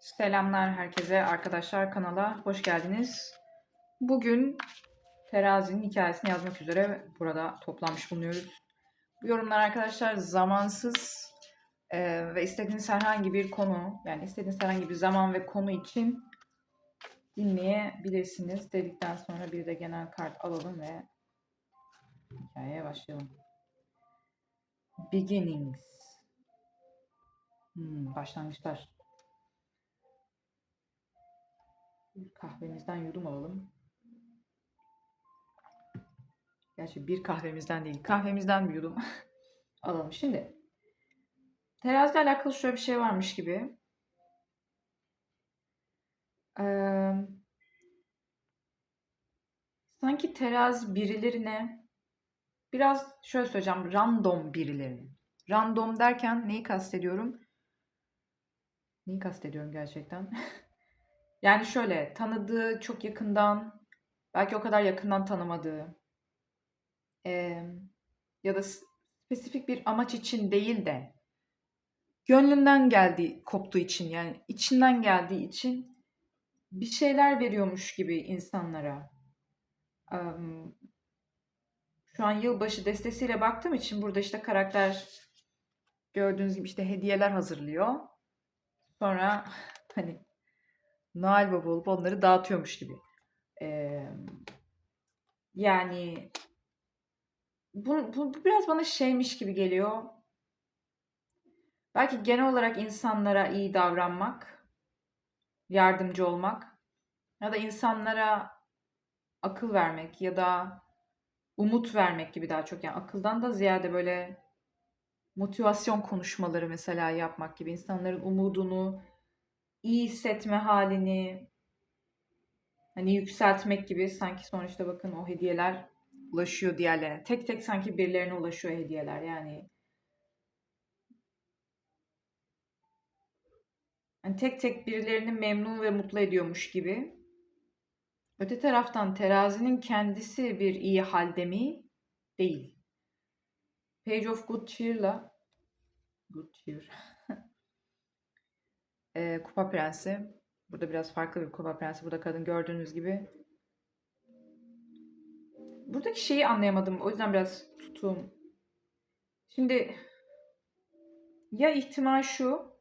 Selamlar herkese arkadaşlar kanala hoş geldiniz. Bugün terazinin hikayesini yazmak üzere burada toplanmış bulunuyoruz. Bu yorumlar arkadaşlar zamansız e, ve istediğiniz herhangi bir konu yani istediğiniz herhangi bir zaman ve konu için dinleyebilirsiniz. Dedikten sonra bir de genel kart alalım ve hikayeye başlayalım. Beginnings. Hmm, başlangıçlar. Kahvemizden yudum alalım. Gerçi bir kahvemizden değil, kahvemizden bir yudum alalım. Şimdi teraziyle alakalı şöyle bir şey varmış gibi. Ee, sanki terazi birilerine biraz şöyle söyleyeceğim random birilerine. Random derken neyi kastediyorum? Neyi kastediyorum gerçekten? Yani şöyle tanıdığı çok yakından belki o kadar yakından tanımadığı eee, ya da spesifik bir amaç için değil de gönlünden geldiği koptuğu için yani içinden geldiği için bir şeyler veriyormuş gibi insanlara. Am, şu an yılbaşı destesiyle baktığım için burada işte karakter gördüğünüz gibi işte hediyeler hazırlıyor. Sonra hani Noel Baba olup onları dağıtıyormuş gibi. Ee, yani bu, bu, bu biraz bana şeymiş gibi geliyor. Belki genel olarak insanlara iyi davranmak, yardımcı olmak ya da insanlara akıl vermek ya da umut vermek gibi daha çok yani akıldan da ziyade böyle motivasyon konuşmaları mesela yapmak gibi insanların umudunu iyi hissetme halini hani yükseltmek gibi sanki sonuçta bakın o hediyeler ulaşıyor diğerlerine. Tek tek sanki birilerine ulaşıyor hediyeler yani. Hani tek tek birilerini memnun ve mutlu ediyormuş gibi. Öte taraftan terazinin kendisi bir iyi halde mi? Değil. Page of Good Cheer'la Good Cheer. Ee, Kupa Prensi. Burada biraz farklı bir Kupa Prensi. Burada kadın gördüğünüz gibi. Buradaki şeyi anlayamadım. O yüzden biraz tutum. Şimdi ya ihtimal şu.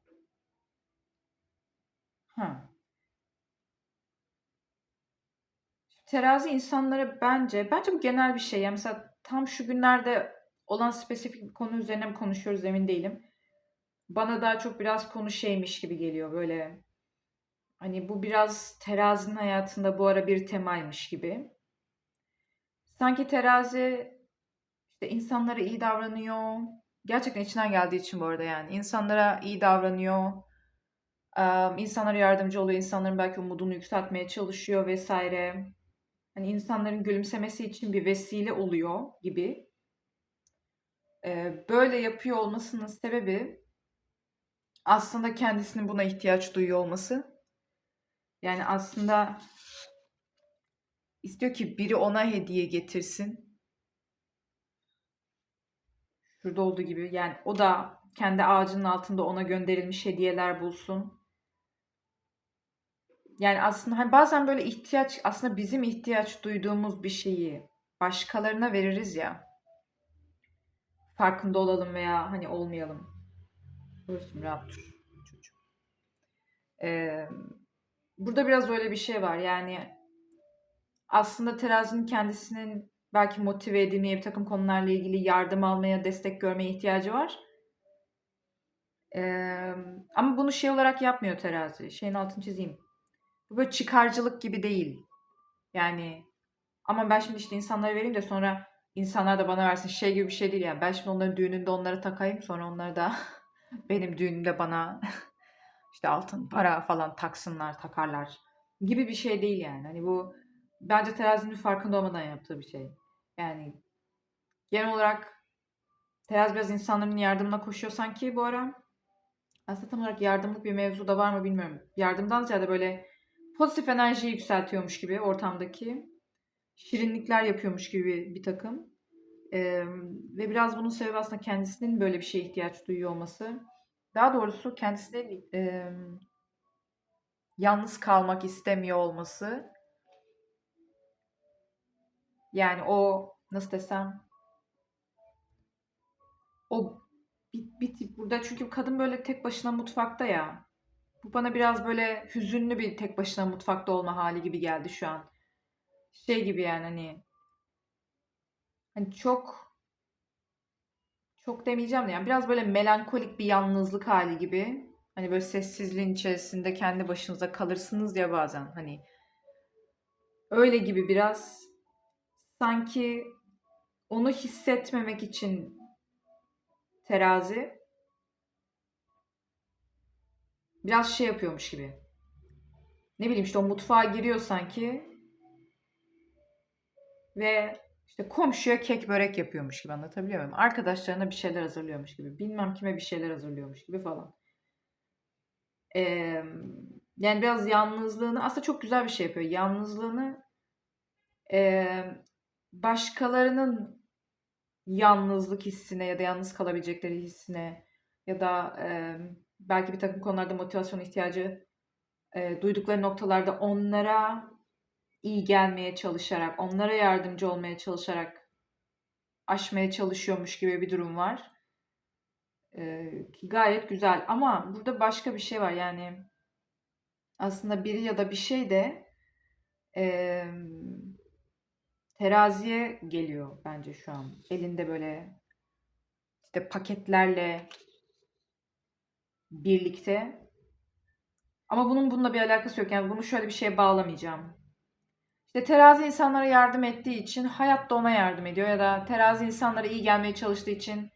Ha. Terazi insanlara bence, bence bu genel bir şey. Yani mesela tam şu günlerde olan spesifik bir konu üzerine mi konuşuyoruz emin değilim. Bana daha çok biraz konu şeymiş gibi geliyor böyle. Hani bu biraz terazinin hayatında bu ara bir temaymış gibi. Sanki terazi işte insanlara iyi davranıyor. Gerçekten içinden geldiği için bu arada yani. insanlara iyi davranıyor. İnsanlara yardımcı oluyor. insanların belki umudunu yükseltmeye çalışıyor vesaire. Hani insanların gülümsemesi için bir vesile oluyor gibi. Böyle yapıyor olmasının sebebi aslında kendisinin buna ihtiyaç duyuyor olması. Yani aslında istiyor ki biri ona hediye getirsin. Şurada olduğu gibi yani o da kendi ağacının altında ona gönderilmiş hediyeler bulsun. Yani aslında hani bazen böyle ihtiyaç aslında bizim ihtiyaç duyduğumuz bir şeyi başkalarına veririz ya. Farkında olalım veya hani olmayalım. Rahat dur çocuğum. Ee, burada biraz öyle bir şey var. Yani aslında terazinin kendisinin belki motive edilmeye bir takım konularla ilgili yardım almaya, destek görmeye ihtiyacı var. Ee, ama bunu şey olarak yapmıyor terazi. Şeyin altını çizeyim. Bu böyle çıkarcılık gibi değil. Yani ama ben şimdi işte insanlara vereyim de sonra insanlar da bana versin şey gibi bir şey değil yani. Ben şimdi onların düğününde onlara takayım sonra onlar da benim düğünümde bana işte altın para falan taksınlar, takarlar gibi bir şey değil yani. Hani bu bence terazinin farkında olmadan yaptığı bir şey. Yani genel olarak terazi biraz insanların yardımına koşuyor sanki bu ara. Aslında tam olarak yardımlık bir mevzu da var mı bilmiyorum. Yardımdan ziyade böyle pozitif enerjiyi yükseltiyormuş gibi ortamdaki. Şirinlikler yapıyormuş gibi bir takım. Ee, ve biraz bunun sebebi aslında kendisinin böyle bir şeye ihtiyaç duyuyor olması. Daha doğrusu kendisinin e, yalnız kalmak istemiyor olması. Yani o nasıl desem o bir, bir tip burada çünkü kadın böyle tek başına mutfakta ya. Bu bana biraz böyle hüzünlü bir tek başına mutfakta olma hali gibi geldi şu an. Şey gibi yani hani hani çok çok demeyeceğim de yani biraz böyle melankolik bir yalnızlık hali gibi. Hani böyle sessizliğin içerisinde kendi başınıza kalırsınız ya bazen hani öyle gibi biraz sanki onu hissetmemek için terazi biraz şey yapıyormuş gibi. Ne bileyim işte o mutfağa giriyor sanki ve işte komşuya kek börek yapıyormuş gibi anlatabiliyor muyum? Arkadaşlarına bir şeyler hazırlıyormuş gibi. Bilmem kime bir şeyler hazırlıyormuş gibi falan. Ee, yani biraz yalnızlığını aslında çok güzel bir şey yapıyor. Yalnızlığını e, başkalarının yalnızlık hissine ya da yalnız kalabilecekleri hissine ya da e, belki bir takım konularda motivasyon ihtiyacı e, duydukları noktalarda onlara iyi gelmeye çalışarak, onlara yardımcı olmaya çalışarak aşmaya çalışıyormuş gibi bir durum var. E, ki gayet güzel ama burada başka bir şey var yani aslında biri ya da bir şey de e, teraziye geliyor bence şu an. Elinde böyle işte paketlerle birlikte. Ama bunun bununla bir alakası yok. Yani bunu şöyle bir şeye bağlamayacağım. İşte terazi insanlara yardım ettiği için hayat da ona yardım ediyor. Ya da terazi insanlara iyi gelmeye çalıştığı için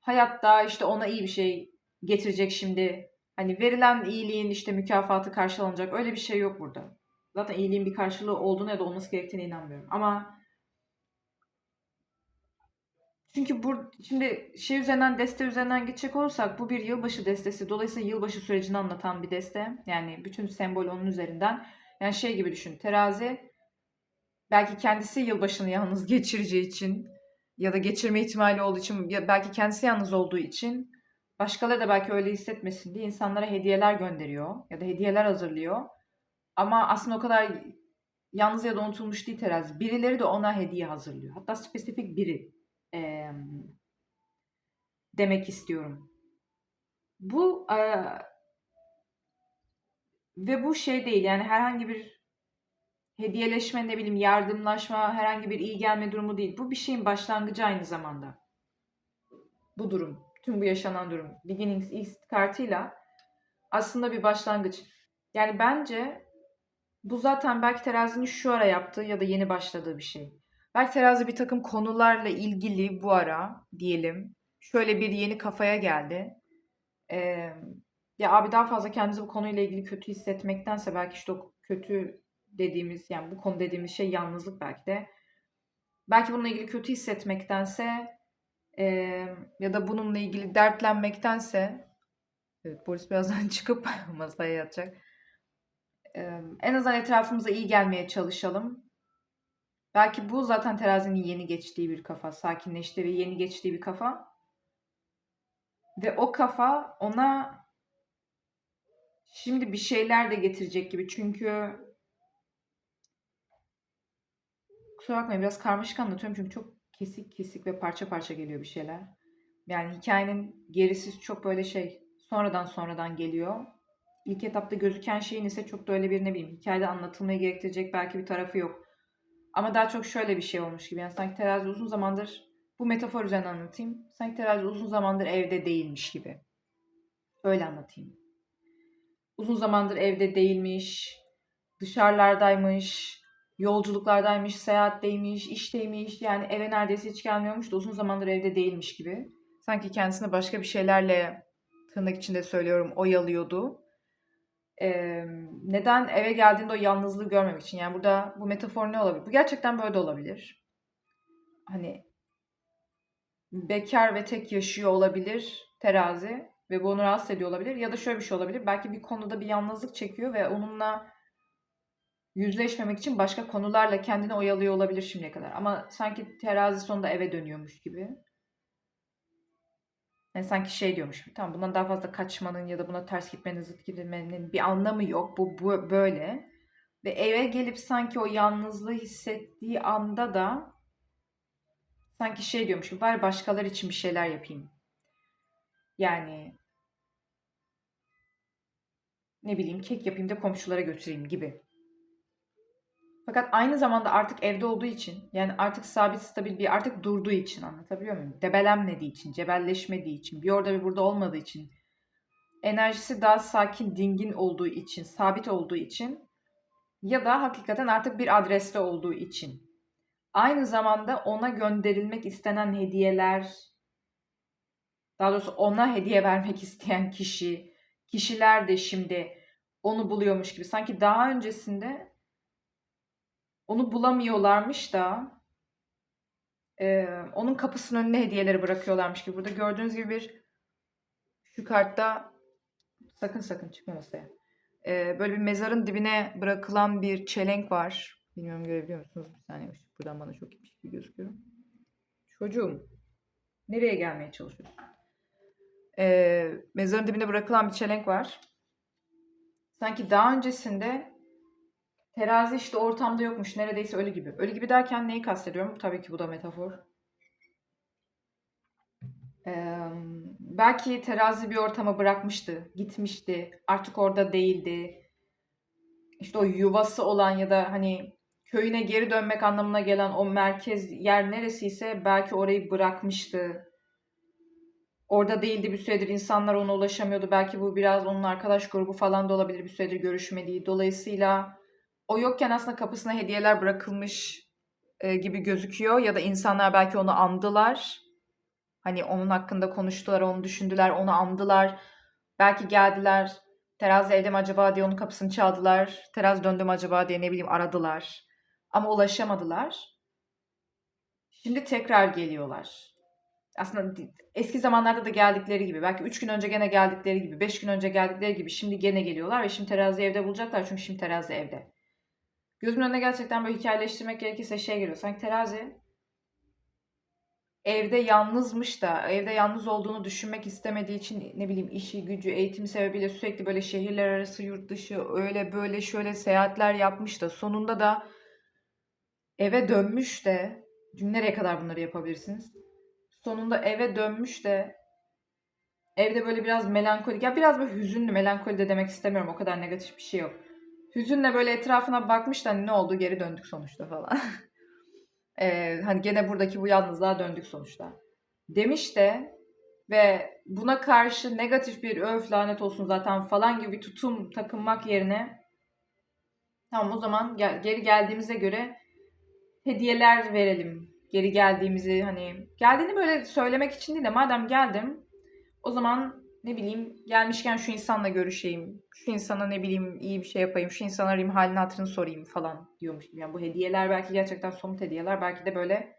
hayat da işte ona iyi bir şey getirecek şimdi. Hani verilen iyiliğin işte mükafatı karşılanacak. Öyle bir şey yok burada. Zaten iyiliğin bir karşılığı olduğunu ya da olması gerektiğine inanmıyorum. Ama çünkü bu şimdi şey üzerinden deste üzerinden geçecek olursak bu bir yılbaşı destesi. Dolayısıyla yılbaşı sürecini anlatan bir deste. Yani bütün sembol onun üzerinden. Yani şey gibi düşün. Terazi belki kendisi yılbaşını yalnız geçireceği için ya da geçirme ihtimali olduğu için ya belki kendisi yalnız olduğu için başkaları da belki öyle hissetmesin diye insanlara hediyeler gönderiyor ya da hediyeler hazırlıyor. Ama aslında o kadar yalnız ya da unutulmuş değil terazi. Birileri de ona hediye hazırlıyor. Hatta spesifik biri e, demek istiyorum. Bu e, ve bu şey değil yani herhangi bir hediyeleşme ne bileyim yardımlaşma herhangi bir iyi gelme durumu değil. Bu bir şeyin başlangıcı aynı zamanda. Bu durum. Tüm bu yaşanan durum. Beginnings East kartıyla aslında bir başlangıç. Yani bence bu zaten belki terazinin şu ara yaptığı ya da yeni başladığı bir şey. Belki terazi bir takım konularla ilgili bu ara diyelim şöyle bir yeni kafaya geldi. Ee, ya abi daha fazla kendimizi bu konuyla ilgili kötü hissetmektense belki işte o kötü dediğimiz yani bu konu dediğimiz şey yalnızlık belki de. Belki bununla ilgili kötü hissetmektense e, ya da bununla ilgili dertlenmektense evet Boris birazdan çıkıp masaya yatacak. E, en azından etrafımıza iyi gelmeye çalışalım. Belki bu zaten terazinin yeni geçtiği bir kafa, sakinleştiği ve yeni geçtiği bir kafa. Ve o kafa ona şimdi bir şeyler de getirecek gibi. Çünkü kusura bakmayın biraz karmaşık anlatıyorum çünkü çok kesik kesik ve parça parça geliyor bir şeyler. Yani hikayenin gerisi çok böyle şey sonradan sonradan geliyor. İlk etapta gözüken şeyin ise çok da öyle bir ne bileyim hikayede anlatılmayı gerektirecek belki bir tarafı yok. Ama daha çok şöyle bir şey olmuş gibi. Yani sanki terazi uzun zamandır bu metafor üzerinden anlatayım. Sanki terazi uzun zamandır evde değilmiş gibi. Öyle anlatayım. Uzun zamandır evde değilmiş, dışarılardaymış, yolculuklardaymış, seyahatteymiş, işteymiş. Yani eve neredeyse hiç gelmiyormuş da uzun zamandır evde değilmiş gibi. Sanki kendisine başka bir şeylerle tırnak içinde söylüyorum oyalıyordu. Ee, neden eve geldiğinde o yalnızlığı görmemek için? Yani burada bu metafor ne olabilir? Bu gerçekten böyle de olabilir. Hani bekar ve tek yaşıyor olabilir terazi ve bu onu rahatsız ediyor olabilir. Ya da şöyle bir şey olabilir. Belki bir konuda bir yalnızlık çekiyor ve onunla yüzleşmemek için başka konularla kendini oyalıyor olabilir şimdiye kadar. Ama sanki terazi sonunda eve dönüyormuş gibi. Hani sanki şey diyormuş gibi. Tamam bundan daha fazla kaçmanın ya da buna ters gitmenin, zıt gitmenin bir anlamı yok. Bu, bu böyle. Ve eve gelip sanki o yalnızlığı hissettiği anda da sanki şey diyormuş gibi bari başkaları için bir şeyler yapayım. Yani ne bileyim kek yapayım da komşulara götüreyim gibi. Fakat aynı zamanda artık evde olduğu için yani artık sabit stabil bir artık durduğu için anlatabiliyor muyum? Debelenmediği için, cebelleşmediği için, bir orada bir burada olmadığı için, enerjisi daha sakin, dingin olduğu için, sabit olduğu için ya da hakikaten artık bir adreste olduğu için. Aynı zamanda ona gönderilmek istenen hediyeler, daha doğrusu ona hediye vermek isteyen kişi, kişiler de şimdi onu buluyormuş gibi. Sanki daha öncesinde onu bulamıyorlarmış da e, onun kapısının önüne hediyeleri bırakıyorlarmış gibi. Burada gördüğünüz gibi bir şu kartta sakın sakın çıkma masaya. E, böyle bir mezarın dibine bırakılan bir çelenk var. Bilmiyorum görebiliyor musunuz? Bir saniye buradan bana çok bir şey gözüküyor. Çocuğum nereye gelmeye çalışıyorsun? E, mezarın dibine bırakılan bir çelenk var. Sanki daha öncesinde Terazi işte ortamda yokmuş. Neredeyse ölü gibi. Ölü gibi derken neyi kastediyorum? Tabii ki bu da metafor. Ee, belki terazi bir ortama bırakmıştı. Gitmişti. Artık orada değildi. İşte o yuvası olan ya da hani köyüne geri dönmek anlamına gelen o merkez yer neresiyse belki orayı bırakmıştı. Orada değildi bir süredir insanlar ona ulaşamıyordu. Belki bu biraz onun arkadaş grubu falan da olabilir bir süredir görüşmediği. Dolayısıyla o yokken aslında kapısına hediyeler bırakılmış e, gibi gözüküyor ya da insanlar belki onu andılar. Hani onun hakkında konuştular, onu düşündüler, onu andılar. Belki geldiler. Terazi evde mi acaba diye onun kapısını çaldılar. Terazi döndü mü acaba diye ne bileyim aradılar. Ama ulaşamadılar. Şimdi tekrar geliyorlar. Aslında eski zamanlarda da geldikleri gibi. Belki 3 gün önce gene geldikleri gibi. 5 gün önce geldikleri gibi. Şimdi gene geliyorlar ve şimdi terazi evde bulacaklar. Çünkü şimdi terazi evde. Gözümün önüne gerçekten böyle hikayeleştirmek gerekirse şey geliyor. Sanki terazi evde yalnızmış da evde yalnız olduğunu düşünmek istemediği için ne bileyim işi, gücü, eğitimi sebebiyle sürekli böyle şehirler arası, yurt dışı öyle böyle şöyle seyahatler yapmış da sonunda da eve dönmüş de çünkü nereye kadar bunları yapabilirsiniz? Sonunda eve dönmüş de evde böyle biraz melankolik ya biraz böyle hüzünlü melankoli de demek istemiyorum o kadar negatif bir şey yok hüzünle böyle etrafına bakmış da hani ne oldu geri döndük sonuçta falan. ee, hani gene buradaki bu yalnızlığa döndük sonuçta. Demiş de ve buna karşı negatif bir öf lanet olsun zaten falan gibi tutum takınmak yerine tamam o zaman gel, geri geldiğimize göre hediyeler verelim. Geri geldiğimizi hani geldiğini böyle söylemek için değil de madem geldim o zaman ne bileyim gelmişken şu insanla görüşeyim. Şu insana ne bileyim iyi bir şey yapayım. Şu insanı arayayım halini hatırını sorayım falan diyormuş. Yani bu hediyeler belki gerçekten somut hediyeler. Belki de böyle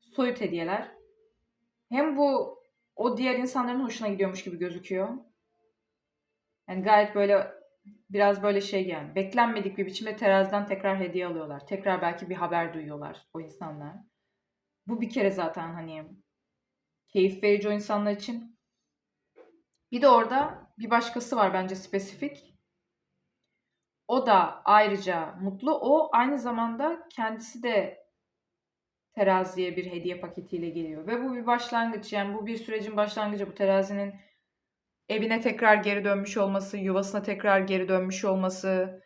soyut hediyeler. Hem bu o diğer insanların hoşuna gidiyormuş gibi gözüküyor. Yani gayet böyle biraz böyle şey yani beklenmedik bir biçimde teraziden tekrar hediye alıyorlar. Tekrar belki bir haber duyuyorlar o insanlar. Bu bir kere zaten hani keyif verici o insanlar için. Bir de orada bir başkası var bence spesifik. O da ayrıca mutlu. O aynı zamanda kendisi de teraziye bir hediye paketiyle geliyor. Ve bu bir başlangıç. Yani bu bir sürecin başlangıcı. Bu terazinin evine tekrar geri dönmüş olması, yuvasına tekrar geri dönmüş olması,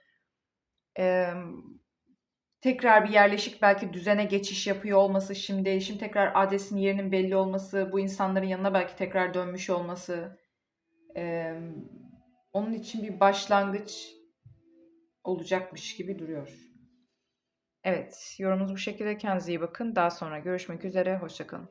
e, tekrar bir yerleşik belki düzene geçiş yapıyor olması şimdi, şimdi tekrar adresinin yerinin belli olması, bu insanların yanına belki tekrar dönmüş olması, e, onun için bir başlangıç olacakmış gibi duruyor. Evet, yorumunuz bu şekilde. Kendinize iyi bakın. Daha sonra görüşmek üzere. Hoşçakalın.